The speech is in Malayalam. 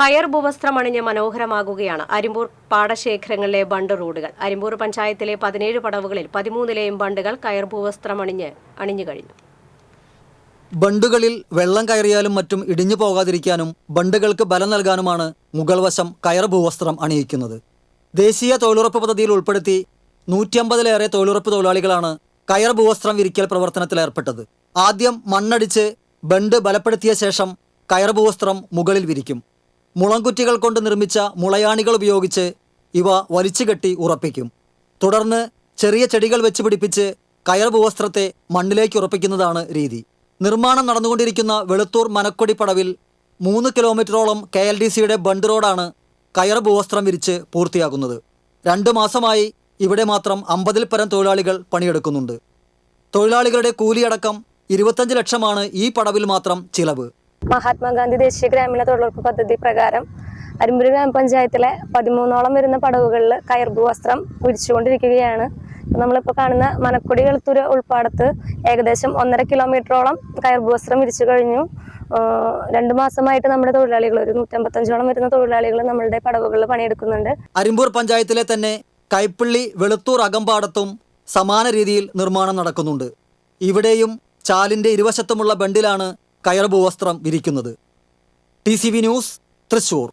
കയർ ഭൂവസ്ത്രമണിഞ്ഞ് മനോഹരമാകുകയാണ്. അരിമ്പൂർ പാടശേഖരങ്ങളിലെ ബണ്ട് റോഡുകൾ. അരിമ്പൂർ പഞ്ചായത്തിലെ പതിനേഴ് പടവുകളിൽ പതിമൂന്നിലെയും ബണ്ടുകൾ കയർ ഭൂവസ്ത്രമണിഞ്ഞ് അണിഞ്ഞു കഴിഞ്ഞു. ബണ്ടുകളിൽ വെള്ളം കയറിയാലും മറ്റും ഇടിഞ്ഞു പോകാതിരിക്കാനും ബണ്ടുകൾക്ക് ബലം നൽകാനുമാണ് മുഗൾ വശം കയർ ഭൂവസ്ത്രം അണിയിക്കുന്നത്. ദേശീയ തൊഴിലുറപ്പ് പദ്ധതിയിൽ ഉൾപ്പെടുത്തി നൂറ്റിയമ്പതിലേറെ തൊഴിലുറപ്പ് തൊഴിലാളികളാണ് കയർ ഭൂവസ്ത്രം വിരിക്കൽ പ്രവർത്തനത്തിൽ ഏർപ്പെട്ടത്. ആദ്യം മണ്ണടിച്ച് ബണ്ട് ബലപ്പെടുത്തിയ ശേഷം കയർ ഭൂവസ്ത്രം മുകളിൽ വിരിക്കും. മുളങ്കുറ്റികൾ കൊണ്ട് നിർമ്മിച്ച മുളയാണികൾ ഉപയോഗിച്ച് ഇവ വലിച്ചുകെട്ടി ഉറപ്പിക്കും. തുടർന്ന് ചെറിയ ചെടികൾ വെച്ച് പിടിപ്പിച്ച് കയർ ഭൂവസ്ത്രത്തെ മണ്ണിലേക്ക് ഉറപ്പിക്കുന്നതാണ് രീതി. നിർമ്മാണം നടന്നുകൊണ്ടിരിക്കുന്ന വെളുത്തൂർ മനക്കൊടി പടവിൽ മൂന്ന് കിലോമീറ്ററോളം കെ എൽ ഡി സിയുടെ ബണ്ട് റോഡാണ് കയർ ഭൂവസ്ത്രം വിരിച്ച് പൂർത്തിയാകുന്നത് രണ്ട് മാസമായി ഇവിടെ മാത്രം അമ്പതിൽ പരം തൊഴിലാളികൾ പണിയെടുക്കുന്നുണ്ട്. തൊഴിലാളികളുടെ കൂലിയടക്കം ഇരുപത്തഞ്ച് ലക്ഷമാണ് ഈ പടവിൽ മാത്രം ചിലവ്. മഹാത്മാഗാന്ധി ദേശീയ ഗ്രാമീണ തൊഴിലുറപ്പ് പദ്ധതി പ്രകാരം അരുമ്പുര ഗ്രാമപഞ്ചായത്തിലെ പതിമൂന്നോളം വരുന്ന പടവുകളിൽ കയർബു വസ്ത്രം വിരിച്ചുകൊണ്ടിരിക്കുകയാണ് നമ്മളിപ്പോൾ കാണുന്ന മനക്കൊടി വെളുത്തൂര് ഉൾപ്പാടത്ത് ഏകദേശം ഒന്നര കിലോമീറ്ററോളം കയർബു വസ്ത്രം വിരിച്ചു കഴിഞ്ഞു. രണ്ട് മാസമായിട്ട് നമ്മുടെ തൊഴിലാളികൾ ഒരു നൂറ്റമ്പത്തഞ്ചോളം വരുന്ന തൊഴിലാളികൾ നമ്മളുടെ പടവുകളിൽ പണിയെടുക്കുന്നുണ്ട്. അരിമ്പൂർ പഞ്ചായത്തിലെ തന്നെ കൈപ്പള്ളി വെളുത്തൂർ അകമ്പാടത്തും സമാന രീതിയിൽ നിർമ്മാണം നടക്കുന്നുണ്ട്. ഇവിടെയും ചാലിന്റെ ഇരുവശത്തുമുള്ള ബണ്ടിലാണ് കയർ വസ്ത്രം വിരിക്കുന്നത്. T news Thrissur.